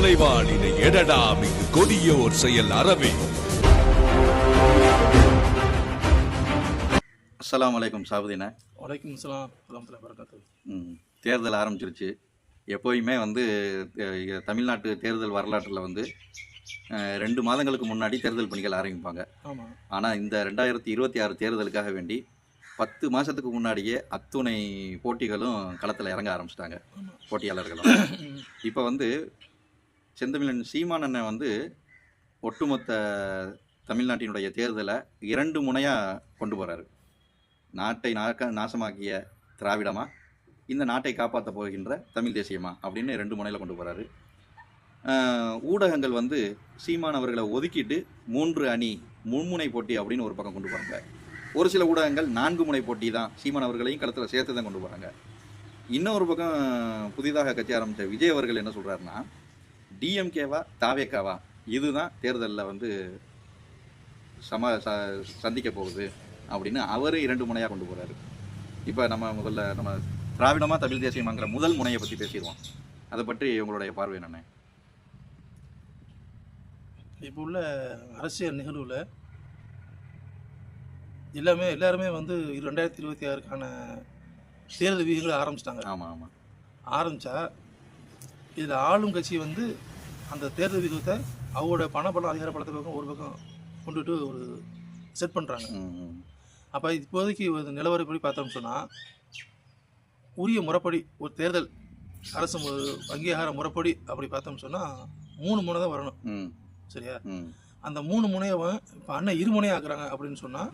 கொலைவாளினை எடடா மிகு கொடியோர் செயல் அறவே. அஸ்ஸலாமு அலைக்கும் சாபுதீன. வலைக்கும் அஸ்ஸலாம் வரமத்துல்லாஹி வரகாத்துஹு ம், தேர்தல் ஆரம்பிச்சிருச்சு. எப்போயுமே வந்து தமிழ்நாட்டு தேர்தல் வரலாற்றில் வந்து ரெண்டு மாதங்களுக்கு முன்னாடி தேர்தல் பணிகள் ஆரம்பிப்பாங்க. ஆனால் இந்த ரெண்டாயிரத்தி இருபத்தி ஆறு தேர்தலுக்காக வேண்டி பத்து மாதத்துக்கு முன்னாடியே அத்துணை போட்டிகளும் களத்தில் இறங்க ஆரம்பிச்சிட்டாங்க போட்டியாளர்களும். இப்போ வந்து செந்தமிழன் சீமானனை வந்து ஒட்டுமொத்த தமிழ்நாட்டினுடைய தேர்தலை இரண்டு முனையாக கொண்டு போகிறாரு நாட்டை நாக்க நாசமாக்கிய திராவிடமா? இந்த நாட்டை காப்பாற்ற போகின்ற தமிழ் தேசியமா? அப்படின்னு ரெண்டு முனையில் கொண்டு போகிறாரு ஊடகங்கள் வந்து சீமான் அவர்களை ஒதுக்கிட்டு மூன்று அணி மும்முனை போட்டி அப்படின்னு ஒரு பக்கம் கொண்டு போகிறாங்க ஒரு சில ஊடகங்கள் நான்கு முனை போட்டி தான் சீமான் அவர்களையும் களத்தில் சேர்த்து தான் கொண்டு போகிறாங்க இன்னொரு பக்கம் புதிதாக கட்சி ஆரம்பித்த விஜய் அவர்கள் என்ன சொல்கிறாருன்னா டிஎம்கேவா தாவேக்காவா இதுதான் தேர்தலில் வந்து சம ச சந்திக்க போகுது அப்படின்னு அவர் இரண்டு முனையாக கொண்டு போகிறாரு இப்போ நம்ம முதல்ல நம்ம திராவிடமா தமிழ் தேசியமாங்கிற முதல் முனையை பற்றி பேசிடுவோம். அதை பற்றி உங்களுடைய பார்வை என்னென்ன? இப்போ உள்ள அரசியல் நிகழ்வில் எல்லாமே எல்லாருமே வந்து ரெண்டாயிரத்தி இருபத்தி ஆறுக்கான தேர்தல் விதிகளை ஆரம்பிச்சிட்டாங்க. ஆமாம் ஆமாம் ஆரம்பித்தா இதில் ஆளும் கட்சி வந்து அந்த தேர்தல் விகிதத்தை அவங்களோட பணபலம் அதிகார பலத்தை பக்கம் ஒரு பக்கம் கொண்டுட்டு ஒரு செட் பண்ணுறாங்க அப்போ இப்போதைக்கு ஒரு நிலவரப்படி பார்த்தோம்னு சொன்னால் உரிய முறைப்படி ஒரு தேர்தல் அரசு அங்கீகார முறைப்படி அப்படி பார்த்தோம்னு சொன்னால் மூணு முனை தான் வரணும். சரியா? அந்த மூணு முனையவன் இப்போ அண்ணன் இரு முனையை ஆக்குறாங்க அப்படின்னு சொன்னால்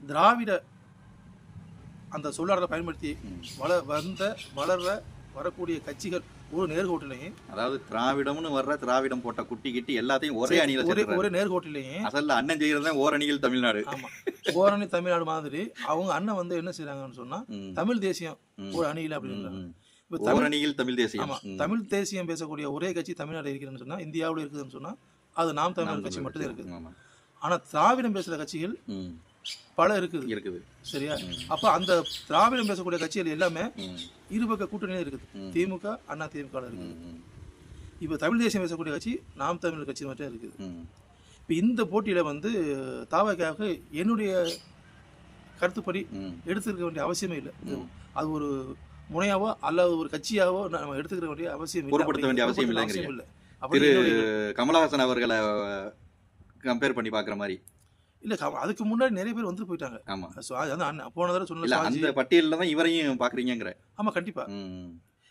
திராவிட அந்த சொல்லாடலை பயன்படுத்தி. வள வந்த வளர்ற வரக்கூடிய கட்சிகள் ஒரு நேர்கோட்டிலையும் அதாவது திராவிடம்னு வர்ற திராவிடம் போட்ட குட்டி கிட்டி எல்லாத்தையும் ஒரே அணியில் ஒரே ஒரே நேர்கோட்டிலையும் அசல்ல அண்ணன் செய்கிறது தான் ஓரணியில் தமிழ்நாடு. ஆமாம் ஓரணி தமிழ்நாடு மாதிரி அவங்க அண்ணன் வந்து என்ன செய்றாங்கன்னு சொன்னால் ம். தமிழ் தேசியம். ஒரு அணியில் அப்படின்றாங்க. இப்போ தமிழ் தமிழ் தேசியம். ஆமாம். தமிழ் தேசியம் பேசக்கூடிய ஒரே கட்சி தமிழ்நாடு இருக்குதுன்னு சொன்னால் இந்தியாவில் இருக்குதுன்னு சொன்னால் அது நாம் தமிழர் கட்சி மட்டும்தான் இருக்குது. ஆனால் திராவிடம் பேசுகிற கட்சிகள் பல இருக்குது. இருக்குது. சரியா? அப்போ அந்த திராவிடம் பேசக்கூடிய கட்சிகள் எல்லாமே இருபக்க கூட்டணியில் இருக்குது. திமுக அண்ணா திமுக இருக்குது. இப்போ தமிழ் தேசியம் பேசக்கூடிய கட்சி நாம் தமிழ் கட்சி மட்டும் இருக்குது. இப்போ இந்த போட்டியில் வந்து தாவக்காக என்னுடைய கருத்துப்படி ம். எடுத்துக்க வேண்டிய அவசியமே இல்லை. அது ஒரு முனையாவோ அல்லது ஒரு கட்சியாவோ நம்ம எடுத்துக்க வேண்டிய அவசியம் பொருட்படுத்த வேண்டிய அவசியம். இல்லை. திரு. கமலஹாசன் அவர்களை கம்பேர் பண்ணி பார்க்குற மாதிரி. இல்லை அதுக்கு முன்னாடி நிறைய பேர் வந்து போயிட்டாங்க. ஆமா. ஸோ அது வந்து அண்ணன் போன தடவை சொன்ன அந்த பட்டியலில் தான் இவரையும் பார்க்குறீங்கிற ஆமாம் கண்டிப்பாக ம்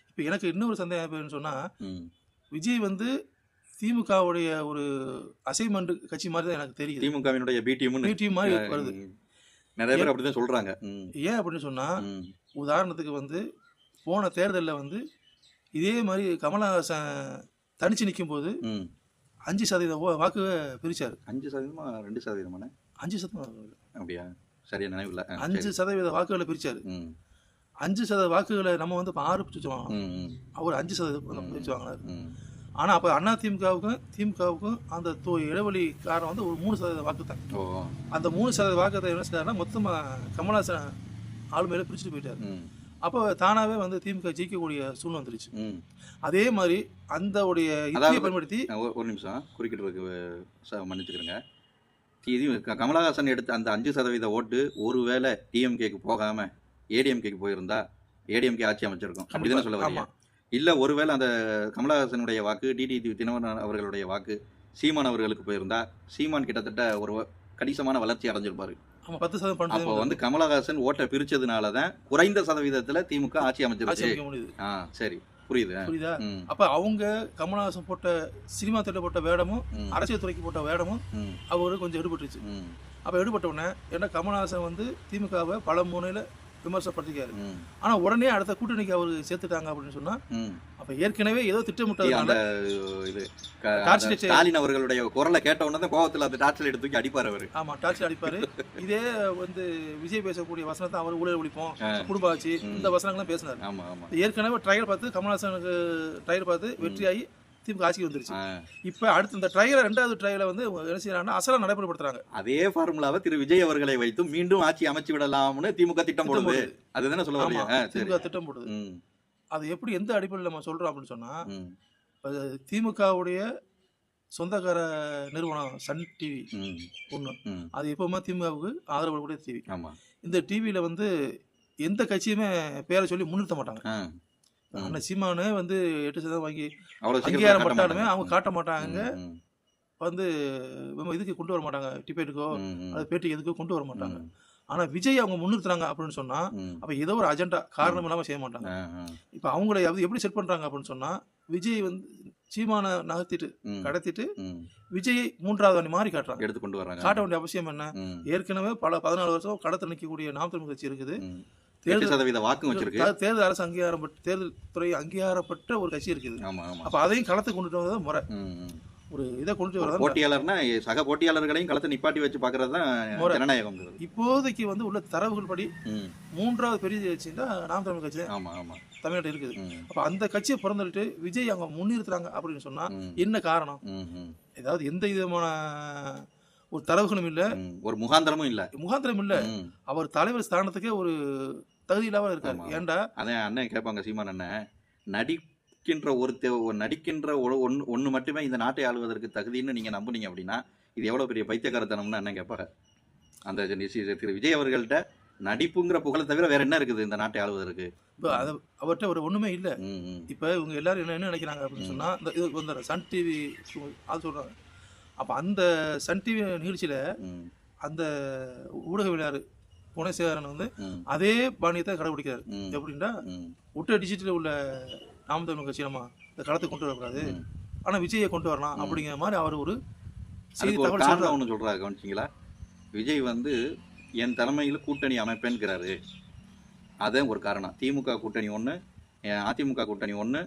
இப்போ எனக்கு இன்னொரு சந்தேகம் எப்படின்னு சொன்னால் ம். விஜய் வந்து திமுகவுடைய ஒரு அசைன்மெண்ட் கட்சி மாதிரி தான் எனக்கு தெரியுது. திமுகவினுடைய பி டீம்னு டீம் மாதிரி வருது. நிறைய பேர் அப்படிதான் சொல்றாங்க. ஏன் அப்படின்னு சொன்னால் ம். உதாரணத்துக்கு வந்து போன தேர்தலில் வந்து இதே மாதிரி கமலஹாசன் தனிச்சு நிற்கும் போது அஞ்சு சதவீத வாக்கு பிரிச்சார். அஞ்சு சதவீதமா ரெண்டு சதவீதமாண்ணே? அஞ்சு சதவீதம் அப்படியா? சரியா நினைவில்ல ஆ, அஞ்சு. சதவீத வாக்குகளை பிரிச்சார். அஞ்சு சதவீத வாக்குகளை நம்ம வந்து இப்போ ஆறு ம் அவர் அஞ்சு சதவீதம் பிரிச்சு வாங்கினார். ஆனால் அப்போ அண்ணா திமுகவுக்கும் திமுகவுக்கும் அந்த தொ- இடைவெளி காரணம் வந்து ஒரு மூணு சதவீத வாக்கு தான். அந்த மூணு சதவீத வாக்கத்தை என்ன செய்தாருன்னா மொத்தமாக கமலஹாசன் ஆளுமையில பிரிச்சுட்டு போயிட்டார். அப்போ தானாகவே வந்து திமுக ஜெயிக்கக்கூடிய சூழ்நிலை வந்துருச்சு. அதே மாதிரி அந்த உடைய அதாவது- பயன்படுத்தி ஒரு- நிமிஷம் குறுக்கிட்டுருக்கு ச- மன்னிச்சுக்கிறேங்க. இது கமலஹாசன் எடுத்த அந்த அஞ்சு சதவீத ஓட்டு ஒருவேளை டிஎம்கேக்கு போகாம ஏடிஎம்கேக்கு போயிருந்தா ஏடிஎம்கே ஆட்சி அமைச்சிருக்கும். அப்படிதானே சொல்ல வரீங்க. இல்ல ஒருவேளை அந்த கமலஹாசனுடைய வாக்கு டிடி தினகரன் அவர்களுடைய வாக்கு சீமான் அவர்களுக்கு போயிருந்தா சீமான் கிட்டத்தட்ட ஒரு கணிசமான வளர்ச்சி அடைஞ்சிருப்பாரு. பத்து சதவீதம் அப்போ பண்ணுறது வந்து கமலஹாசன் ஓட்டை பிரிச்சதுனால தான் குறைந்த சதவீதத்துல திமுக ஆட்சி அமைச்சிருச்சு ஆ சரி. புரியுது. புரியுதா? அப்ப அவங்க கமலஹாசன் போட்ட சினிமா துறையில போட்ட வேடமும் அரசியல் துறைக்கு போட்ட வேடமும் அவரு கொஞ்சம் எடுபட்டுருச்சு. அப்ப எடுபட்ட உடனே ஏன்னா கமலஹாசன் வந்து திமுகவை பல முனையில விமர்சனப்படுத்திக்காரு ம், ஆனா உடனே அடுத்த கூட்டணிக்கு அவர் சேர்த்துட்டாங்க அப்படின்னு சொன்னா. அப்ப ஏற்கனவே ஏதோ அந்த திட்டமிட்டதுனால இது ஸ்டாலின் அவர்களுடைய குரலை கேட்ட உடனே தான் கோவத்துல அந்த டார்ச் லைட் தூக்கி அடிப்பாரு அவரு. ஆமா டார்ச் அடிப்பாரு. இதே வந்து விஜய் பேசக்கூடிய வசனத்தை அவர் ஊழல் ஒழிப்போம் குடும்ப ஆட்சி இந்த வசனங்கள்லாம் பேசினார். ஏற்கனவே ட்ரையல் பார்த்து கமல்ஹாசனுக்கு ட்ரையல் பார்த்து வெற்றியாகி திமுக ஆட்சிக்கு வந்துருச்சு. இப்போ அடுத்து இந்த ட்ரையலை ரெண்டாவது ட்ரையலை வந்து என்ன செய்யறாங்கன்னா அசலா நடைமுறைப்படுத்துறாங்க. அதே ஃபார்முலாவை திரு விஜய் அவர்களை வைத்து மீண்டும் ஆட்சி அமைச்சு விடலாம்னு திமுக திட்டம் போடுது. அதுதானே சொல்ல திமுக திட்டம் போடுது. அது எப்படி எந்த அடிப்படையில் நம்ம சொல்கிறோம் அப்படின்னு சொன்னால் ம், திமுகவுடைய சொந்தக்கார நிறுவனம் சன் டிவி ஒன்று ம். அது எப்பவுமே திமுகவுக்கு ஆதரவு கூடிய டிவி. இந்த டிவியில் வந்து எந்த கட்சியுமே பேரை சொல்லி முன்னிறுத்த மாட்டாங்க. ஆ, ம். அண்ணன் சீமானு வந்து எட்டு சதவீதம் வாங்கி அங்கீகாரம் பட்டாலுமே. அவங்க காட்ட மாட்டாங்க. வந்து இதுக்கு கொண்டு வர மாட்டாங்க. டிபேட்டுக்கோ அது பேட்டிக்கு எதுக்கோ கொண்டு வர மாட்டாங்க. ம், ஆனால் விஜய் அவங்க முன்னிறுத்துறாங்க அப்படின்னு சொன்னால் ம். அப்போ ஏதோ ஒரு அஜெண்டா காரணம் இல்லாமல் செய்ய மாட்டாங்க. இப்போ அவங்கள எப்படி செட் பண்ணுறாங்க அப்படின்னு சொன்னால் விஜய் வந்து சீமானை நகர்த்திட்டு கடத்திட்டு. விஜயை மூன்றாவது அணி மாறி காட்டுறாங்க. எடுத்து கொண்டு வர்றாங்க. காட்ட வேண்டிய அவசியம் என்ன? ஏற்கனவே பல பதினாலு வருஷம் கடத்த நிற்கக்கூடிய நாம் தமிழ் கட்சி இருக்குது. எட்டு சதவீத வாக்கும் வச்சிருக்கு. தேர்தல் அரசு அங்கீகாரம் தேர்தல் துறை அங்கீகாரப்பட்ட ஒரு கட்சி இருக்குது. ஆமா ஆமா. அப்போ அதையும் களத்துக்கு கொண்டுட்டு வரது முறை. ஒரு இதை ஒரு வரதான் போட்டியாளர்னா சக போட்டியாளர்களையும் களத்தை நிப்பாட்டி வச்சு பாக்குறது தான். ஜனநாயகம் இப்போதைக்கு வந்து உள்ள தரவுகள் படி மூன்றாவது பெரிய கட்சி தான் நாம் தமிழ் கட்சி ஆமா ஆமா. தமிழ்நாட்டில் இருக்குது. அப்போ அந்த கட்சியை பிறந்துட்டு விஜய் அவங்க முன்னிறுத்துறாங்க அப்படின்னு சொன்னா என்ன காரணம்? ஏதாவது எந்த விதமான ஒரு தரவுகளும் இல்லை. ஒரு முகாந்திரமும் இல்ல. முகாந்திரம் இல்லை. அவர் தலைவர் ஸ்தானத்துக்கே ஒரு தகுதி இல்லாம இருக்காரு. ஏன்டா? அதான் அண்ணன் கேட்பாங்க சீமான் அண்ணன் நடிக்கின்ற ஒரு நடிக்கின்ற ஒரு ஒன்று ஒன்று மட்டுமே இந்த நாட்டை ஆளுவதற்கு தகுதின்னு நீங்க நம்புனீங்க அப்படின்னா இது எவ்வளவு பெரிய பைத்தியக்காரத்தனம்னு அண்ணன் கேட்பாங்க அந்த திரு விஜய் அவர்கள்ட்ட நடிப்புங்கிற புகழை தவிர வேற என்ன இருக்குது இந்த நாட்டை ஆளுவதற்கு? இப்போ அது அவர்கிட்ட ஒரு ஒண்ணுமே இல்லை. இப்போ இவங்க எல்லாரும் என்ன என்ன நினைக்கிறாங்க அப்படின்னு சொன்னா இந்த இது சன் டிவி அது சொல்றாங்க. அப்போ அந்த சன் டிவி நிகழ்ச்சியில அந்த ஊடகவியலாளர் புனசேகரன் வந்து அதே பாணியத்தை கடைபிடிக்கிறாரு. எப்படின்னா ம், ஒட்ட டிஜிட்டல் உள்ள நாம் தமிழ் கட்சி நம்ம இந்த களத்துக்கு கொண்டு வரக்கூடாது. ம். ஆனா விஜயை கொண்டு வரலாம் அப்படிங்கிற மாதிரி அவர் ஒரு செய்தி தகவல் சொல்றாரு. ஒன்று சொல்றாரு கவனிச்சிங்களா? விஜய் வந்து என் தலைமையில் கூட்டணி அமைப்பேன்கிறாரு. அதான் ஒரு காரணம். திமுக கூட்டணி ஒன்று அதிமுக கூட்டணி ஒன்று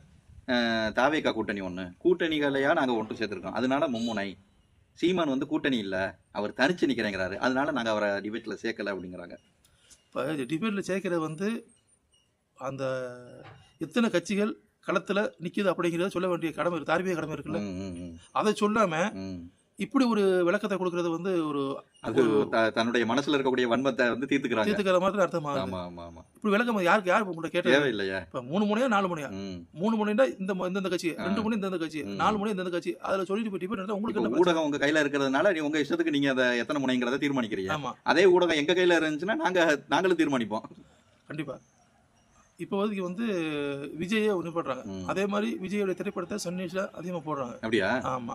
தாவேகா கூட்டணி ஒன்று கூட்டணிகளையா நாங்கள் ஒன்று சேர்த்துருக்கோம். அதனால மும்முனை. சீமான் வந்து கூட்டணி இல்லை. அவர் தனிச்சு நிற்கிறேங்கிறாரு அதனால நாங்கள் அவரை டிபேட்டில் சேர்க்கல அப்படிங்கிறாங்க. இப்போ டிபேட்டில் சேர்க்கிறது வந்து அந்த எத்தனை கட்சிகள் களத்துல நிக்குது அப்படிங்கிறத சொல்ல வேண்டிய கடமை இருக்கு. தார்மீக கடமை இருக்குல்ல. அதை சொல்லாம ம். இப்படி ஒரு விளக்கத்தை கொடுக்கறது வந்து ஒரு அது தன்னுடைய மனசுல இருக்கக்கூடிய வன்மத்தை வந்து தீர்த்துக்கிறாங்க. தீர்த்துக்கிற மாதிரி அர்த்தமாகுது ஆமா ஆமா ஆமா. இப்படி விளக்கம் யாருக்கு யார் உங்கள்கிட்ட கேட்டது? தேவையில்லையா. இப்போ மூணு முனையா நாலு முனையா? ம். மூணு முனைண்டா இந்த இந்தந்த கட்சி. ரெண்டு முனை இந்தந்த கட்சி. நாலு முனை இந்தந்த கட்சி. அதுல சொல்லிட்டு போய் டிபேட் உங்களுக்கு? ஊடகம் உங்க கையில இருக்கிறதுனால நீ உங்க இஷ்டத்துக்கு நீங்க அதை எத்தனை முனைங்கிறத தீர்மானிக்கிறீங்க. அதே ஊடகம் எங்க கையில இருந்துச்சுன்னா நாங்க நாங்களும் தீர்மானிப்போம். கண்டிப்பா. இப்போ வந்து விஜயை ஒன்று போடுறாங்க. அதே மாதிரி விஜயோட திரைப்படத்தை சன் நியூஸ்ல அதிகமாக போடுறாங்க அப்படியா ஆமா.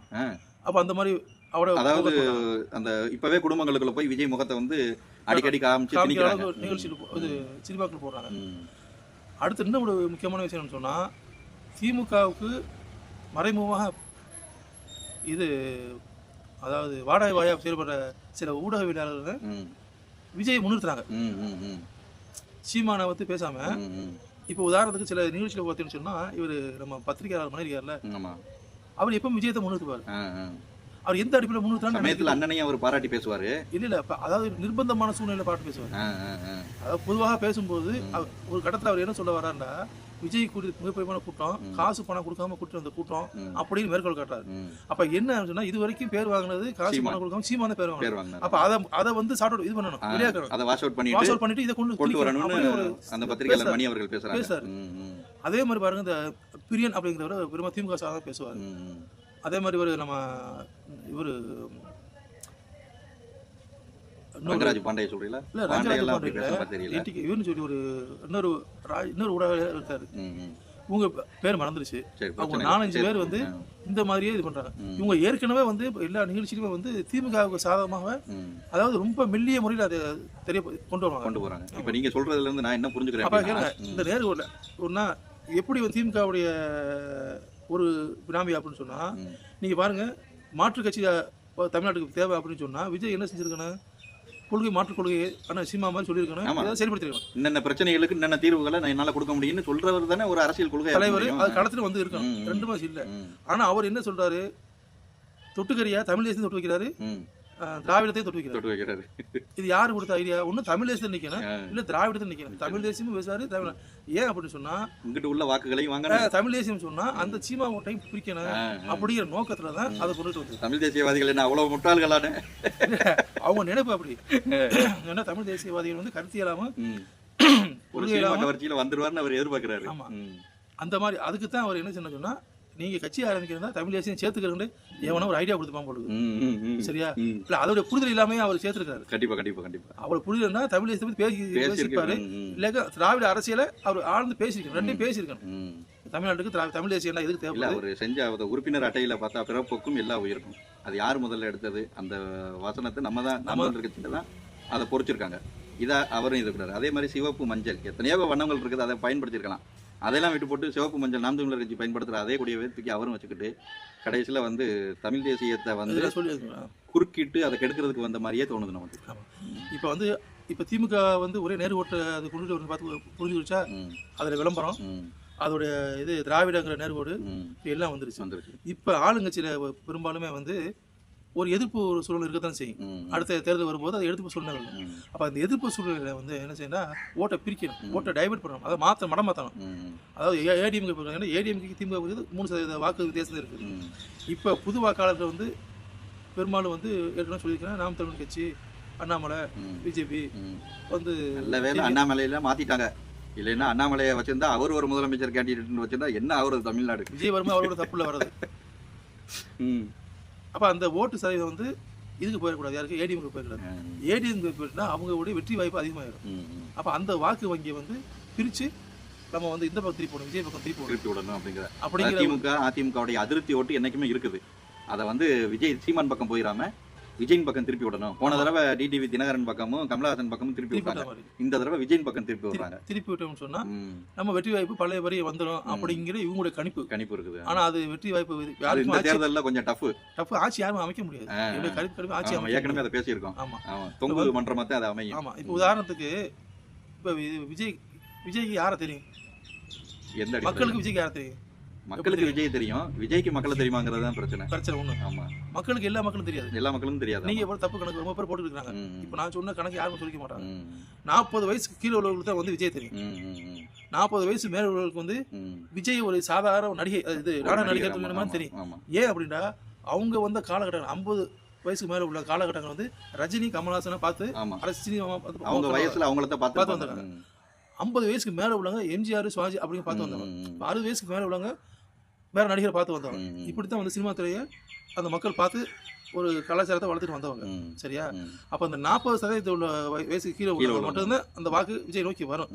அப்ப அந்த மாதிரி அவட அதாவது. அந்த இப்பவே குடும்பங்களுக்குள்ள போய் விஜய் முகத்தை வந்து அடிக்கடி காமிச்சு நிகழ்ச்சியில் இது சினிமாக்கள் போடுறாங்க. அடுத்து இன்னும் ஒரு முக்கியமான விஷயம் என்னன்னு சொன்னா திமுகவுக்கு மறைமுகமாக இது அதாவது வாடகை வாயா செயல்படுற சில ஊடகவியலாளர்கள். விஜயை முன்னிறுத்துறாங்க. சீமானை வந்து பேசாம. இப்போ உதாரணத்துக்கு சில நிகழ்ச்சியில் பார்த்தீங்கன்னு சொன்னா இவர் நம்ம பத்திரிகையாளர் மணியிருக்கார்ல ஆமா. அவர் எப்பவும் விஜயத்தை முன்னிறுத்துவார். அவர் எந்த அடிப்படையில் முன்னிறுத்தான்னு சமயத்துல அண்ணனையும் அவர் பாராட்டி பேசுவாரு. இல்ல இல்ல. அதாவது நிர்பந்தமான சூழ்நிலை பாட்டு பேசுவார். அதாவது பொதுவாக பேசும்போது ஒரு கட்டத்துல அவர் என்ன சொல்ல வர்றாருன்னா விஜய் கூட்டி மிகப்பெரியமான கூட்டம். காசு பணம் கொடுக்காம கூட்டி வந்த கூட்டம் அப்படின்னு மேற்கோள் காட்டுறாரு. அப்ப என்ன சொன்னா இது வரைக்கும் பேர் வாங்கினது காசு. பணம் கொடுக்காம சீமா தான் பேர் வாங்கினாரு. அப்ப அதை அதை வந்து சார்ட் அவுட் இது பண்ணணும் வெளியாக்கணும் அதை வாஷ் அவுட் வாஷ் பண்ணிட்டு அவுட் பண்ணிட்டு இதை கொண்டு கொண்டு வரணும்னு அந்த பத்திரிகையாளர். மணி அவர்கள் பேசுறாங்க பேசுறாரு. அதே மாதிரி பாருங்க இந்த பிரியன் அப்படிங்கிறவர் பெருமா திமுக சார் தான் பேசுவார். அதே மாதிரி ஒரு நம்ம இவரு ரங்கராஜ் பாண்டிய சொல்றீங்களா? இல்ல ரங்கராஜ் தெரியல. ஏடிக்கு இவருன்னு சொல்லி ஒரு இன்னொரு இன்னொரு ஊடக இருக்காரு. இவங்க பேர் மறந்துருச்சு. அவங்க. நாலஞ்சு. பேர் வந்து இந்த மாதிரியே இது பண்றாங்க. இவங்க ஏற்கனவே வந்து எல்லா நிகழ்ச்சியிலுமே வந்து திமுகவுக்கு சாதகமாக. அதாவது ரொம்ப மெல்லிய முறையில் அதை தெரிய கொண்டு வருவாங்க. கொண்டு போறாங்க. இப்ப நீங்க சொல்றதுல இருந்து நான் என்ன புரிஞ்சுக்கிறேன் அப்ப கேளுங்க. இந்த நேரு ஒன்னா எப்படி திமுகவுடைய ஒரு பினாமி அப்படின்னு சொன்னா நீங்க பாருங்க மாற்று கட்சி தமிழ்நாட்டுக்கு தேவை அப்படின்னு சொன்னா விஜய் என்ன செஞ்சிருக்கணும் கொள்கை மாற்று கொள்கை ஆனா சீமா மாதிரி சொல்லியிருக்கணும் செயல்படுத்திருக்கணும் என்னென்ன பிரச்சனைகளுக்கு என்னென்ன தீர்வுகளை நான் என்னால கொடுக்க முடியும்னு சொல்றவர் தானே ஒரு அரசியல் கொள்கை தலைவர் அது களத்துல வந்து இருக்கணும். ரெண்டு மாசம் இல்ல. ஆனா அவர் என்ன சொல்றாரு? தொட்டுக்கரியா தமிழ் தேசத்தையும் தொட்டு வைக்கிறாரு திராவிடத்தையும் தொட்டு வைக்கிறாரு. தொட்டு வைக்கிறாரு. இது யாரு கொடுத்த ஐடியா ஒண்ணு தமிழ் தேசத்தில் நிக்கணும் ஆ. இல்ல திராவிடத்தில் நிக்கணும் தமிழ் தேசியமும் பேசுறாரு திராவிட ஏன் அப்படின்னு சொன்னா இங்கிட்டு உள்ள வாக்குகளையும் அஹ், தமிழ் தேசியம் சொன்னா அந்த சீமா ஓட்டையும் பிரிக்கணும் அப்படிங்கிற நோக்கத்துல தான் அதை கொண்டுட்டு வந்து தமிழ் தேசியவாதிகள் என்ன அவ்வளவு முட்டாள்களான? அவங்க நினைப்பு அப்படி. ஏன்னா தமிழ் தேசியவாதிகள் வந்து கருத்தியலாம. ஒரு கவர்ச்சியில வந்துருவாருன்னு அவர் எதிர்பார்க்கிறாரு. ஆமா. அந்த மாதிரி அதுக்கு தான் அவர் என்ன சொன்ன சொன்னா நீங்க கட்சி ஆரம்பிக்கிறதா தமிழ் தேசியம் சேர்த்துக்கிறேன்னு எவனோ ஒரு ஐடியா கொடுத்துப்பான் போடுது. சரியா. இல்ல அதோட புரிதல் இல்லாம அவர் சேர்த்திருக்காரு. கண்டிப்பா கண்டிப்பா கண்டிப்பா. அவர் புரிதல்னா தமிழ் தேசத்தை பத்தி பேசி பேசியிருப்பாரு. இல்ல திராவிட அரசியலை அவர் ஆழ்ந்து பேசியிருக்கணும். ரெண்டையும் பேசியிருக்கணும். தமிழ்நாட்டுக்கு தமிழ் தேசியம் எதுக்கு தேவைப்படுது? அவர் செஞ்ச அந்த உறுப்பினர் அட்டையில பார்த்தா பிறப்புக்கும் எல்லா உயிருக்கும். அது யார் முதல்ல எடுத்தது? அந்த வசனத்தை நம்ம தான் நம்ம கட்சியில தான் அதை பொறிச்சிருக்காங்க. இதை அவரும் இது அதே மாதிரி சிவப்பு மஞ்சள் எத்தனையோ வண்ணங்கள் இருக்குது அதை பயன்படுத்தியிருக்கலாம். அதெல்லாம் விட்டு போட்டு சிவப்பு மஞ்சள் நாம் தமிழர் கட்சி பயன்படுத்துற அதே கூடிய தூக்கி அவரும் வச்சுக்கிட்டு கடைசியில வந்து தமிழ் தேசியத்தை வந்து? குறுக்கிட்டு அதை கெடுக்கிறதுக்கு வந்த மாதிரியே தோணுது நமக்கு. இப்போ வந்து இப்போ திமுக வந்து ஒரே நேரு ஓட்டு அது வரணும் பார்த்து புரிஞ்சு வச்சா அதில் விளம்பரம். அதோட இது திராவிடங்கிற நேர்கோடு. எல்லாம் வந்துருச்சு. வந்துருச்சு. இப்போ ஆளுங்கட்சியில் பெரும்பாலுமே வந்து ஒரு எதிர்ப்பு ஒரு சூழல் இருக்கத்தான் செய்யும். அடுத்த தேர்தல் வரும்போது அது எதிர்ப்பு சூழ்நிலை வரும் அப்போ அந்த எதிர்ப்பு சூழ்நிலையில வந்து என்ன செய்யணும் ஓட்டை பிரிக்கணும். ஓட்டை டைவர்ட் பண்ணணும். அதை மாற்ற மடம் மாற்றணும் அதாவது ஏடிஎம்கே போகிறாங்க ஏடிஎம்கே திமுக மூணு சதவீத வாக்கு வித்தியாசம் இருக்குது. இப்போ புது வாக்காளர்கள் வந்து பெரும்பாலும் வந்து ஏற்கனவே சொல்லியிருக்கேன் நாம் தமிழ் கட்சி அண்ணாமலை. பிஜேபி. வந்து நல்ல வேலை அண்ணாமலையில மாத்திட்டாங்க. இல்லைன்னா அண்ணாமலையை வச்சிருந்தா அவர் ஒரு முதலமைச்சர் கேண்டிடேட்னு வச்சிருந்தா என்ன அவரது தமிழ்நாடு? விஜய் வர்மா அவரோட தப்புல வர்றது. ம். அப்போ அந்த ஓட்டு சதவீதம் வந்து இதுக்கு போயிடக்கூடாது யாருக்கு ஏடிஎம்க்கு போயிடக்கூடாது. ஏடிஎம்க்கு போயிட்டுனா அவங்களுடைய வெற்றி வாய்ப்பு அதிகமாகிடும். அப்போ அந்த வாக்கு வங்கியை வந்து பிரித்து நம்ம வந்து இந்த பக்கம் திருப்பி விஜய் பக்கம் திருப்பி திருப்பி விடணும் அப்படிங்கிற அப்படிங்கிற திமுக அதிமுகவுடைய அதிருப்தி ஓட்டு என்னைக்குமே இருக்குது. அதை வந்து விஜய் சீமான் பக்கம் போயிடாம விஜயின் பக்கம் திருப்பி விடணும். போன தடவை டிடிவி தினகரன் பக்கமும் கமலஹாசன் பக்கமும் திருப்பி விட்டாங்க. இந்த தடவை விஜயின் பக்கம் திருப்பி விடுறாங்க. திருப்பி விட்டோம்னு சொன்னா. நம்ம வெற்றி வாய்ப்பு பழைய வரி வந்துடும் அப்படிங்கிற இவங்களுடைய கணிப்பு. கணிப்பு இருக்குது. ஆனா அது வெற்றி வாய்ப்பு இந்த தேர்தலில் கொஞ்சம் டஃப் டஃப் ஆட்சி யாரும் அமைக்க முடியாது. கணிப்பு கணிப்பு ஆட்சி ஏற்கனவே. அதை பேசியிருக்கோம். ஆமா. தொங்கு மன்றமா தான் அது அமையும். ஆமா இப்போ உதாரணத்துக்கு இப்போ விஜய் விஜய்க்கு யாரை தெரியும்? எந்த? மக்களுக்கு விஜய்க்கு யாரை தெரியும்? மக்களுக்கு விஜய் தெரியும். விஜய்க்கு மக்களை தெரியுமாங்கிறது தான் பிரச்சனை. பிரச்சனை ஒண்ணு. ஆமா. மக்களுக்கு எல்லா மக்களும் தெரியாது. எல்லா மக்களும் தெரியாது? நீங்க எவ்வளவு தப்பு கணக்கு ரொம்ப பேர் போட்டு இருக்காங்க. ம், இப்போ நான் சொன்ன கணக்கு யாரும் சொல்லிக்க மாட்டாங்க. நாற்பது வயசுக்கு கீழே உள்ளவங்களுக்கு தான் வந்து விஜய் தெரியும். நாற்பது வயசு மேல உள்ளவங்களுக்கு வந்து. விஜய் ஒரு சாதாரண நடிகை இது நாடக நடிகர் தெரியுமா. ஏன் அப்படின்னா அவங்க வந்த காலகட்டம் ஐம்பது வயசுக்கு மேல உள்ள காலகட்டங்கள் வந்து ரஜினி கமல்ஹாசனை பார்த்து அரசினி அவங்க வயசுல அவங்கள பார்த்து பார்த்து வந்தாங்க. ஐம்பது வயசுக்கு மேல உள்ளவங்க எம்ஜிஆர் சிவாஜி அப்படின்னு பார்த்து வந்தவங்க. இப்ப அறுபது வயசுக்கு மேல உள்ளவங்க வேற நடிகரை பார்த்து வந்தவங்க. இப்படித்தான் வந்து சினிமா துறையை அந்த மக்கள் பார்த்து ஒரு கலாச்சாரத்தை வளர்த்துட்டு வந்தவங்க. சரியா? அப்ப அந்த நாற்பது சதவீதம் உள்ள வய- வயசுக்கு கீழே உள்ளவங்க. மட்டும்தான் அந்த வாக்கு விஜய் நோக்கி வரும்.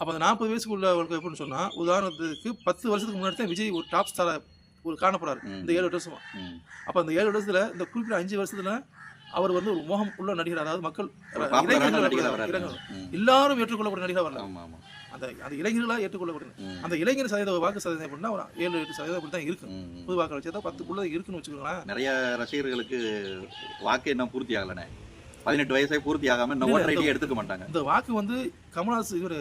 அப்ப அந்த நாற்பது வயசுக்கு உள்ளவங்களுக்கு எப்படின்னு சொன்னா உதாரணத்துக்கு பத்து வருஷத்துக்கு முன்னாடி தான் விஜய் ஒரு டாப் ஸ்டாரா ஒரு காணப்படுறாரு. இந்த ஏழு வருஷமா. அப்ப அந்த ஏழு வருஷத்துல இந்த குறிப்பிட்ட அஞ்சு வருஷத்துல அவர் வந்து ஒரு மோகம் உள்ள நடிகர் அதாவது மக்கள் எல்லாரும் ஏற்றுக்கொள்ளக்கூடிய நடிகர் வரல ஆமா ஆமா அந்த அந்த இளைஞர்களா ஏற்றுக்கொள்ளக்கூடிய ம். அந்த இளைஞர் சதவீத வாக்கு சதவீதம் எப்படின்னா ஒரு ஏழு எட்டு சதவீதம் அப்படி தான் இருக்கு ம். புது வாக்கு வச்சா பத்துக்குள்ள இருக்குன்னு வச்சுக்கோங்களேன். நிறைய ரசிகர்களுக்கு வாக்கு இன்னும் பூர்த்தி ஆகலண்ணே? பதினெட்டு வயசே பூர்த்தி ஆகாம இன்னும் ஓட்டர் ஐடியே எடுத்துக்க மாட்டாங்க. இந்த வாக்கு வந்து கமல்ஹாஸ் இவர்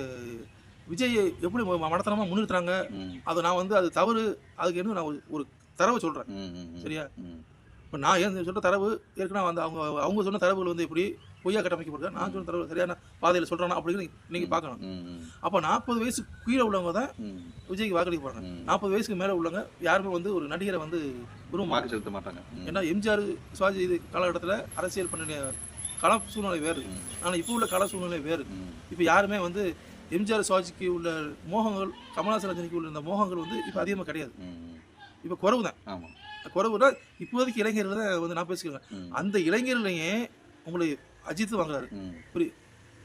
விஜய் எப்படி ம- மடத்தனமா முன்னிறுத்துறாங்க? அதை நான் வந்து அது தவறு. அதுக்கு என்ன நான் ஒரு- தரவை ம். சரியா? இப்போ நான் ஏன் சொல்ற தரவு? ஏற்கனவே வந்து அவங்க அவங்க சொன்ன தரவுகள் வந்து எப்படி? பொய்யா கட்டமைக்கப்படுது நான் சொன்ன தரவு சரியான பாதையில் சொல்றேனா அப்படின்னு நீங்க பார்க்கணும். அப்போ நாற்பது வயசு கீழே உள்ளவங்க தான். விஜய்க்கு வாக்களிக்க போறாங்க. ம். நாற்பது வயசுக்கு மேலே உள்ளவங்க யாருமே வந்து ஒரு நடிகரை வந்து விரும்ப வாக்கு செலுத்த மாட்டாங்க. ஏன்னா எம்ஜிஆர் சிவாஜி இது காலகட்டத்தில் அரசியல் பண்ணின கள சூழ்நிலை வேறு. ஆனால் இப்போ உள்ள கள சூழ்நிலை வேறு. இப்போ யாருமே வந்து எம்ஜிஆர் சிவாஜிக்கு உள்ள மோகங்கள் கமலஹாசன் ரஜினிக்கு உள்ள இந்த மோகங்கள் வந்து இப்போ அதிகமாக கிடையாது. இப்போ குறவு தான். குறவுனா இப்போதைக்கு இளைஞர்கள் தான் வந்து நான் பேசிக்கிறேன். அந்த இளைஞர்லையே உங்களை அஜித் வாங்குறாரு ம்,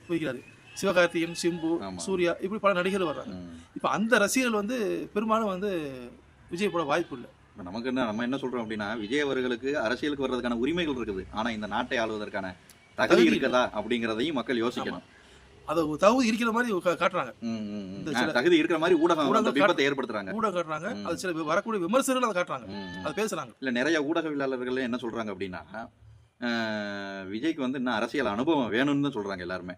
புரிக்கிறாரு சிவகார்த்திகேயன் சிம்பு. சூர்யா இப்படி பல நடிகர்கள் வர்றாங்க. இப்போ அந்த ரசிகர்கள் வந்து பெரும்பாலும் வந்து விஜய் போட வாய்ப்பு இல்லை. இப்ப நமக்கு என்ன நம்ம என்ன சொல்றோம் அப்படின்னா விஜய் அவர்களுக்கு அரசியலுக்கு வர்றதுக்கான உரிமைகள் இருக்குது. ஆனா இந்த நாட்டை ஆளுவதற்கான தகுதி இருக்குதா அப்படிங்கறதையும் மக்கள் யோசிக்கணும். அதை தகுதி இருக்கிற மாதிரி காட்டுறாங்க. தகுதி இருக்கிற மாதிரி ஊடகம் அந்த ஊடகம் பிம்பத்தை ஏற்படுத்துறாங்க. கூட காட்டுறாங்க. அது சில வரக்கூடிய விமர்சகர்கள் அதை காட்டுறாங்க. அதை பேசுறாங்க. இல்ல நிறைய ஊடகவியலாளர்கள் என்ன சொல்றாங்க அப்படின்னா விஜய்க்கு வந்து இன்னும் அரசியல் அனுபவம் வேணும்னு தான் சொல்றாங்க எல்லாருமே.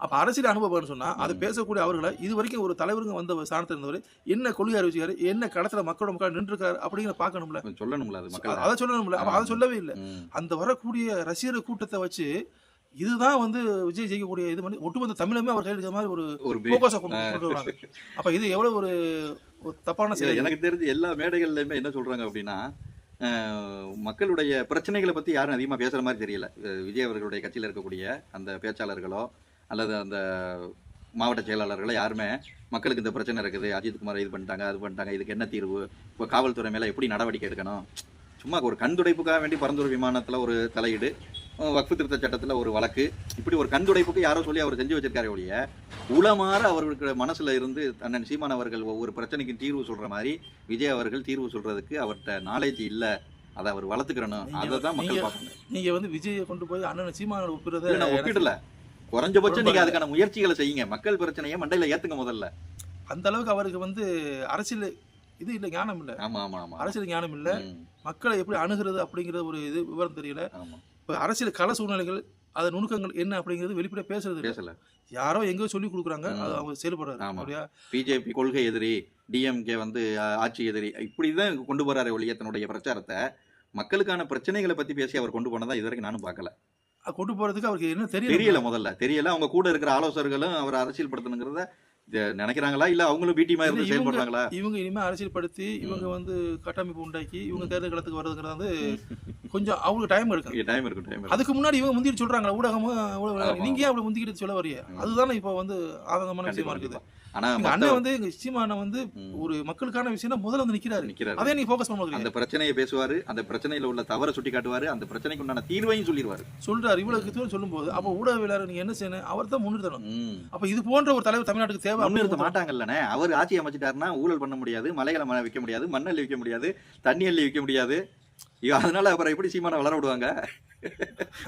அப்ப அரசியல் அனுபவம்னு சொன்னா அதை பேசக்கூடிய அவர்களை இது வரைக்கும் ஒரு தலைவருங்க வந்த ஸ்தானத்தில் இருந்தவர் என்ன கொள்கை அறிவிச்சாரு என்ன களத்துல மக்களோட மக்கள் நின்றுருக்காரு அப்படிங்கிற பார்க்கணும்ல. சொல்லணும்ல அது மக்கள் அதை சொல்லணும்ல. அப்ப அதை சொல்லவே இல்லை. அந்த வரக்கூடிய ரசிகர் கூட்டத்தை வச்சு இதுதான் வந்து விஜய் ஜெயிக்கக்கூடிய இது பண்ணி ஒட்டுமொத்த தமிழமே அவர் கையில் இருக்கிற மாதிரி ஒரு ஒரு போக்கஸை கொண்டு வராங்க அப்ப இது எவ்வளவு ஒரு தப்பான செயல்? எனக்கு தெரிஞ்சு எல்லா மேடைகள்லயுமே என்ன சொல்றாங்க அப்படின்னா மக்களுடைய பிரச்சனைகளை பற்றி யாரும் அதிகமாக பேசுகிற மாதிரி தெரியல. விஜய் அவர்களுடைய கட்சியில் இருக்கக்கூடிய அந்த பேச்சாளர்களோ அல்லது அந்த மாவட்ட செயலாளர்களோ யாருமே மக்களுக்கு இந்த பிரச்சனை இருக்குது. அஜித் குமார் இது பண்ணிட்டாங்க அது பண்ணிட்டாங்க இதுக்கு என்ன தீர்வு? இப்போ காவல்துறை மேலே எப்படி நடவடிக்கை எடுக்கணும்? சும்மா ஒரு கண்துடைப்புக்காக வேண்டி பரந்தூர் விமானத்தில் ஒரு தலையீடு. வக்ஃபு திருத்த சட்டத்தில் ஒரு வழக்கு. இப்படி ஒரு கண்துடைப்புக்கு யாரோ சொல்லி அவர் செஞ்சு வச்சிருக்காரு ஒழிய உளமாற அவர்களுக்கு மனசுல இருந்து அண்ணன் சீமான் அவர்கள் ஒவ்வொரு பிரச்சனைக்கும் தீர்வு சொல்ற மாதிரி விஜய் அவர்கள் தீர்வு சொல்றதுக்கு அவர்கிட்ட நாலேஜ் இல்லை. அதை அவர் வளர்த்துக்கிறணும். அதை தான் மக்கள் பார்க்கணும். நீங்க வந்து விஜயை கொண்டு போய் அண்ணன் சீமான ஒப்பிடுறத நான் ஒப்பிடல. குறைஞ்சபட்சம் நீங்க அதுக்கான முயற்சிகளை செய்யுங்க. மக்கள் பிரச்சனையை மண்டையில ஏத்துங்க முதல்ல. அந்த அளவுக்கு அவருக்கு வந்து அரசியல் இது இல்ல ஞானம் இல்ல. ஆமா ஆமா ஆமா. அரசியல் ஞானம் இல்ல. மக்களை எப்படி அணுகிறது அப்படிங்கிற ஒரு இது விவரம் தெரியல. ஆமா. இப்போ அரசியல் கள சூழ்நிலைகள் அது நுணுக்கங்கள் என்ன அப்படிங்கிறது வெளிப்படையா பேசுறது. பேசல யாரோ எங்கேயோ சொல்லி கொடுக்குறாங்க. அது அவங்க செயல்படுறாரு ஆமா. அப்படியா பிஜேபி கொள்கை எதிரி டிஎம்கே வந்து ஆட்சி எதிரி இப்படிதான் கொண்டு போறாரு ஒழிய தன்னுடைய பிரச்சாரத்தை மக்களுக்கான பிரச்சனைகளை பத்தி பேசி அவர் கொண்டு போனதா இது வரைக்கும் நானும் பார்க்கல கொண்டு போறதுக்கு அவருக்கு என்ன தெரியல தெரியல முதல்ல தெரியல அவங்க கூட இருக்கிற ஆலோசகர்களும் அவர் அரசியல் படுத்தணுங்கிறத நினைக்கிறாங்களா? இல்ல அவங்களும் மாதிரி இருந்து செயல்படுறாங்களா? இவங்க இனிமே அரசியல் படுத்தி இவங்க வந்து கட்டமைப்பு உண்டாக்கி இவங்க தேர்தல் களத்துக்கு வர்றதுங்கிறது வந்து கொஞ்சம் அவங்களுக்கு டைம் எடுக்கும் டைம் இருக்கும் டைம் அதுக்கு முன்னாடி இவங்க முந்திட்டு சொல்றாங்களா ஊடகமும். நீங்க ஏன் அப்படி முந்திக்கிட்டு சொல்ல வரீங்க. அதுதானே இப்போ வந்து ஆதங்கமான விஷயமா இருக்குது. ஆனா அண்ணன் வந்து எங்க சீமான வந்து ஒரு மக்களுக்கான விஷயம் முதல்ல வந்து நிக்கிறாரு. நிக்கிறாரு. அதே நீ ஃபோக்கஸ் பண்ண அந்த பிரச்சனையை பேசுவாரு அந்த பிரச்சனையில உள்ள தவறை சுட்டி காட்டுவாரு அந்த பிரச்சனைக்கு உண்டான தீர்வையும் சொல்லிடுவாரு சொல்றாரு. இவ்வளவு தூரம் சொல்லும்போது அப்போ ஊடகவியலாளர் நீங்க என்ன செய்யணும்? அவர் தான் முன்னிறுத்தணும். அப்ப இது போன்ற ஒரு தலைவர் தமிழ்நாட்டுக்கு தேவை முன்னிறுத்த அப்படின்னு மாட்டாங்கல்லண்ணே. அவர் ஆட்சி அமைச்சிட்டாருன்னா ஊழல் பண்ண முடியாது மலைகளை ம- விற்க முடியாது மண்ணள்ளி விற்க முடியாது தண்ணி அள்ளி விற்க முடியாது. அதனால அப்புறம் எப்படி சீமான வளர விடுவாங்க?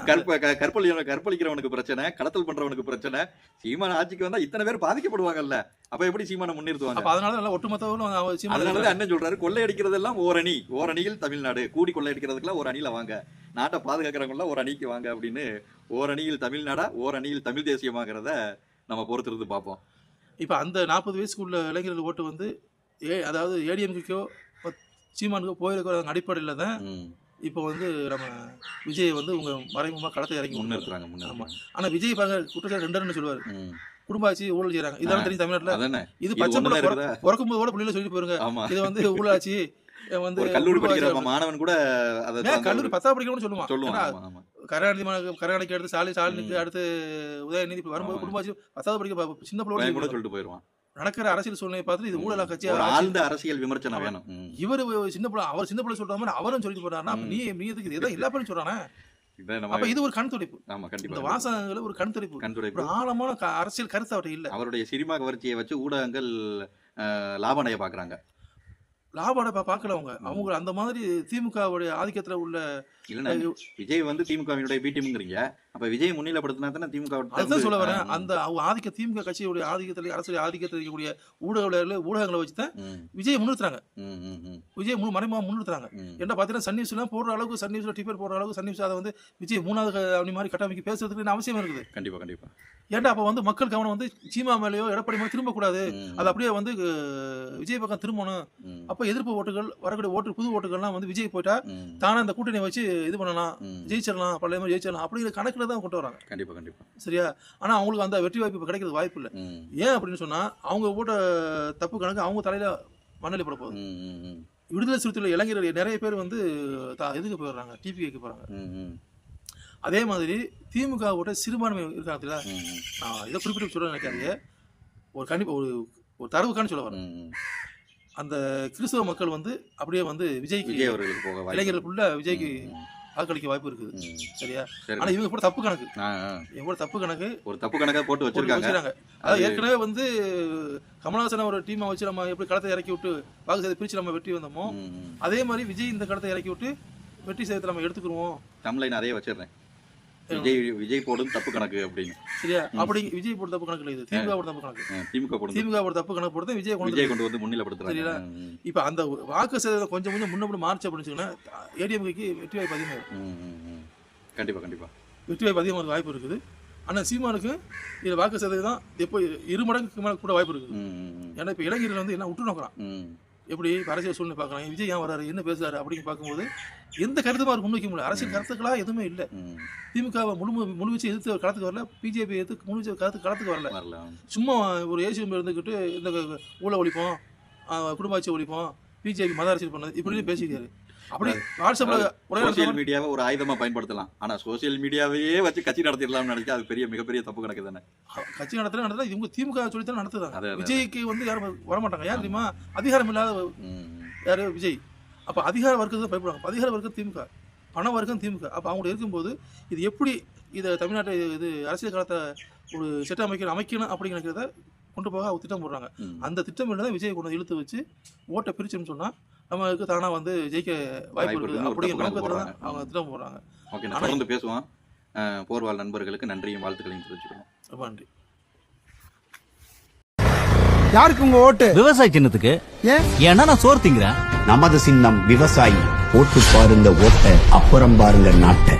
கற்ப கற்பழி கற்பழிக்கிறவனுக்கு பிரச்சனை கடத்தல் பண்றவனுக்கு பிரச்சனை. சீமான ஆட்சிக்கு வந்தா இத்தனை பேர் பாதிக்கப்படுவாங்கல்ல. அப்ப எப்படி சீமான முன்னிறுத்துவாங்க? அதனால சீமான் அதனாலதான் அண்ணன் சொல்றாரு கொள்ளையடிக்கிறதெல்லாம் ஓரணி ஓரணியில் தமிழ்நாடு. கூடி கொள்ளையடிக்கிறதுக்குலாம் ஒரு அணியில வாங்க. நாட்டை பாதுகாக்கிறவங்களாம் ஒரு அணிக்கு வாங்க அப்படின்னு ஓரணியில் தமிழ்நாடா ஓரணியில் தமிழ் தேசியமாகிறத நம்ம பொறுத்திருந்து பார்ப்போம். இப்ப அந்த நாற்பது வயசுக்குள்ள இளைஞர்கள் ஓட்டு வந்து ஏ அதாவது ஏடிஎம்கோ சீமானுக்கோ போயிருக்கிற அடிப்படையில் தான். இப்போ வந்து நம்ம விஜய் வந்து உங்க மறைமுகமா களத்தை இறங்கி முன்னேறு முன்னிறுத்துறாங்க முன்னிறுத்துறாங்க. ஆனா விஜய் பாருங்க குற்றச்சாட்டு ரெண்டு ரெண்டு சொல்லுவாரு. ம். குடும்ப ஆட்சி ஊழல் செய்யறாங்க இதெல்லாம் தெரியும் தமிழ்நாட்டுல? இது பச்சை? பிறக்கும் போது கூட பிள்ளைல சொல்லி போயிருங்க. இது வந்து ஊழலாட்சி வந்து கல்லூரி படிக்கிற மாணவன் கூட கல்லூரி பத்தாவது படிக்கணும்னு சொல்லுவான். சொல்லுவான். கருணாநிதி கருணாநிதிக்கு அடுத்து ஸ்டாலினுக்கு ம். அடுத்து உதயநிதி வரும்போது ஆமா. குடும்ப ஆட்சி பத்தாவது படிக்க சின்ன பிள்ளை கூட சொல்லிட்டு போயிருவான். நடக்கிற அரசியல் சூழ்நிலை பார்த்து இது ஊழலா ஆட்சி- ஆழ்ந்த அரசியல் விமர்சனம் வேணும். இவரு சின்ன பிள்ளை அவர் சின்ன பிள்ளை சொல்ற மாதிரி அவரும் சொல்லிட்டு போறாருன்னா. நீ நீ எதுக்கு? இதான் எல்லா பேரும் சொல்றானே. அப்ப இது ஒரு கண் துடைப்பு. ஆமா கண்டிப்பா வாசகங்கள் ஒரு கண் துடைப்பு. கண்துடைப்பு ஒரு ஆழமான அரசியல் கருத்து அவர்கிட்ட இல்ல. அவருடைய சினிமா கவர்ச்சியை வச்சு ஊடகங்கள் லாபம் அடைய பாக்குறாங்க. லாபாட பார்க்கல அவங்க அவங்க அந்த மாதிரி திமுகவுடைய ஆதிக்கத்துல உள்ள விஜய் வந்து திமுகவினுடைய பி டீம்ங்கிறீங்க அப்ப விஜய் முன்னிலைப்படுத்தினா தானே திமுக அதுதான் சொல்ல வரேன். அந்த ஆதிக்க திமுக கட்சியுடைய ஆதிக்கத்துல அரசியல் ஆதிக்கத்தில் இருக்கக்கூடிய ஊடகவியலாளர்கள் ஊடகங்களை வச்சு தான் விஜய் முன்னிறுத்துறாங்க. விஜய் முழு மறைமுகமா முன்னிறுத்துறாங்க. என்ன பார்த்தீங்கன்னா சன் நியூஸ்லாம் போடுற அளவுக்கு சன் நியூஸ்ல டிஃபர் போடுற அளவுக்கு சன் நியூஸ் அதை வந்து விஜய் மூணாவது அப்படி மாதிரி கட்டமைக்க பேசுறதுக்கு அவசியம் இருக்குது. கண்டிப்பா கண்டிப்பா. ஏன்டா அப்ப வந்து மக்கள் கவனம் வந்து சீமா மேலேயோ எடப்பாடி மேலே திரும்ப கூடாது ம், அது அப்படியே வந்து விஜய் பக்கம் திரும்பணும். அப்ப எதிர்ப்பு ஓட்டுகள் வரக்கூடிய ஓட்டு புது ஓட்டுகள்லாம் வந்து விஜய் போயிட்டா தானே அந்த கூட்டணி வச்சு இது பண்ணலாம். ஜெயிச்சிடலாம் பழைய மாதிரி ஜெயிச்சிடலாம். அப்படிங்கிற கணக்குல தான் கொண்டு வராங்க. கண்டிப்பா கண்டிப்பா. சரியா? ஆனா அவங்களுக்கு அந்த வெற்றி வாய்ப்பு இப்ப கிடைக்கிறது வாய்ப்பு இல்லை. ஏன் அப்படின்னு சொன்னா அவங்க போட்ட தப்பு கணக்கு அவங்க தலையில மண்ணலி போட போகுது. விடுதலை சிறுத்தைகள் இளைஞர்கள் நிறைய பேர் வந்து த- இதுக்கு போயிடுறாங்க? டிபிக்கு போறாங்க. ம், ம், அதே மாதிரி திமுக ஓட்ட சிறுபான்மை இருக்காங்க நான் இதை குறிப்பிட்டு சொல்ல நினைக்காதீங்க. ஒரு கண்டிப்பா ஒரு ஒரு தரவுக்கான சொல்ல வரேன். அந்த கிறிஸ்தவ மக்கள் வந்து அப்படியே வந்து விஜய்க்கு இளைஞர்களுக்குள்ள விஜய்க்கு வாக்களிக்க வாய்ப்பு இருக்குது. சரியா? சரி. ஆனா இவங்க கூட தப்பு கணக்கு. இவங்க கூட தப்பு கணக்கு. ஒரு தப்பு கணக்கா போட்டு வச்சிருக்காங்க. அதாவது ஏற்கனவே வந்து கமலஹாசன் ஒரு டீமை வச்சு நம்ம எப்படி களத்தை இறக்கி விட்டு வாக்கு சதவீதம் பிரிச்சு நம்ம வெற்றி வந்தோமோ. அதே மாதிரி விஜய் இந்த களத்தை இறக்கி விட்டு வெற்றி சதவீதத்தை நம்ம எடுத்துக்கிருவோம். தமிழ்லைன் அதே வச்சிடுறேன். விஜய் விஜய் போடும் தப்பு கணக்கு அப்படின்னு. சரியா? அப்படி விஜய் போட தப்பு கணக்கு இல்லை இது. திமுக போட தப்பு கணக்கு. திமுக போடும் திமுக போட தப்பு கணக்கு போட்டு விஜய் கொண்டு விஜய் கொண்டு வந்து முன்னிலைப்படுத்துறாங்க. ம், இப்ப அந்த வாக்கு சதவீதம் கொஞ்சம் கொஞ்சம் முன்ன மார்ச் அப்படின்னு சொன்னா ஏடிஎம்கேக்கு வெற்றி வாய்ப்பு அதிகமாக இருக்கும். ம், ம், ம். கண்டிப்பா கண்டிப்பா. வெற்றி வாய்ப்பு அதிகமாக வாய்ப்பு இருக்குது. ஆனா சீமானுக்கு இதுல வாக்கு சதவீதம் எப்போ இரு மடங்குக்கு மேல கூட வாய்ப்பு இருக்குது. ஏன்னா இப்ப இளைஞர்கள் வந்து என்ன உற்று நோக்குறான். எப்படி அரசியல் சூழ்நிலை பார்க்கறாங்க விஜய் ஏன் வராரு என்ன பேசுறாரு? அப்படின்னு பார்க்கும்போது எந்த கருத்துமா முன்வைக்க முடியல. அரசியல் கருத்துக்களா? எதுவுமே இல்ல. ம். திமுக வை முழு முழுவீச்சு எதிர்த்து களத்துக்கு வரல. பிஜேபி எதிர்த்து முழுவீச்சு களத்துக்கு களத்துக்கு வரல. சும்மா ஒரு ஏசியம் இருந்துக்கிட்டு இந்த ஊழ ஒழிப்போம் குடும்ப ஆட்சி ஒழிப்போம் பிஜேபி மத அரசியல் பண்ணது இப்படி பேசிக்கிறாரு அப்படி சோசியல் மீடியாவை ஒரு ஆயுதமா பயன்படுத்தலாம். ஆனா சோசியல் மீடியாவையே வச்சு கட்சி நடத்திடலாம்னு நினைச்சா அது பெரிய மிகப்பெரிய தப்பு கணக்கு தானே? கட்சி நடத்துறது நடத்துறது இவங்க திமுக சொல்லித்தான் அதே, நடத்துதாங்க. விஜய்க்கு வந்து யாரும் வரமாட்டாங்க யார் தெரியுமா? அதிகாரம் இல்லாத. யாரு? விஜய். அப்ப அதிகார வர்க்கத்துக்கு பயப்படுவாங்க. அதிகார வர்க்கம் திமுக. பண வர்க்கம் திமுக. அப்ப அவங்க இருக்கும்போது இது எப்படி இதை தமிழ்நாட்டை இது அரசியல் காலத்தை ஒரு செட் அமைக்கணும் அமைக்கணும் அப்படிங்கிறத கொண்டு போக அவங்க திட்டம் போடுறாங்க. அந்த திட்டம் தான் விஜய் கொண்டு இழுத்து வச்சு ஓட்டை பிரிச்சோம்னு சொன்னா நமக்கு தானா வந்து ஜெயிக்க வாய்ப்பு இருக்குது அப்படிங்கிற நோக்கத்துல தான் அவங்க திட்டம் போடுறாங்க. ஓகே நான் தொடர்ந்து பேசுவோம். போர்வால் நண்பர்களுக்கு நன்றியும் வாழ்த்துக்களையும் தெரிவிச்சுக்கணும் ரொம்ப நன்றி. யாருக்கு உங்க ஓட்டு? விவசாய சின்னத்துக்கு? ஏன்? ஏன்னா நான் சோறு திங்கிறேன். நமது சின்னம் விவசாயி. போட்டு பாருங்க ஓட்ட அப்புறம் பாருங்க நாட்டை.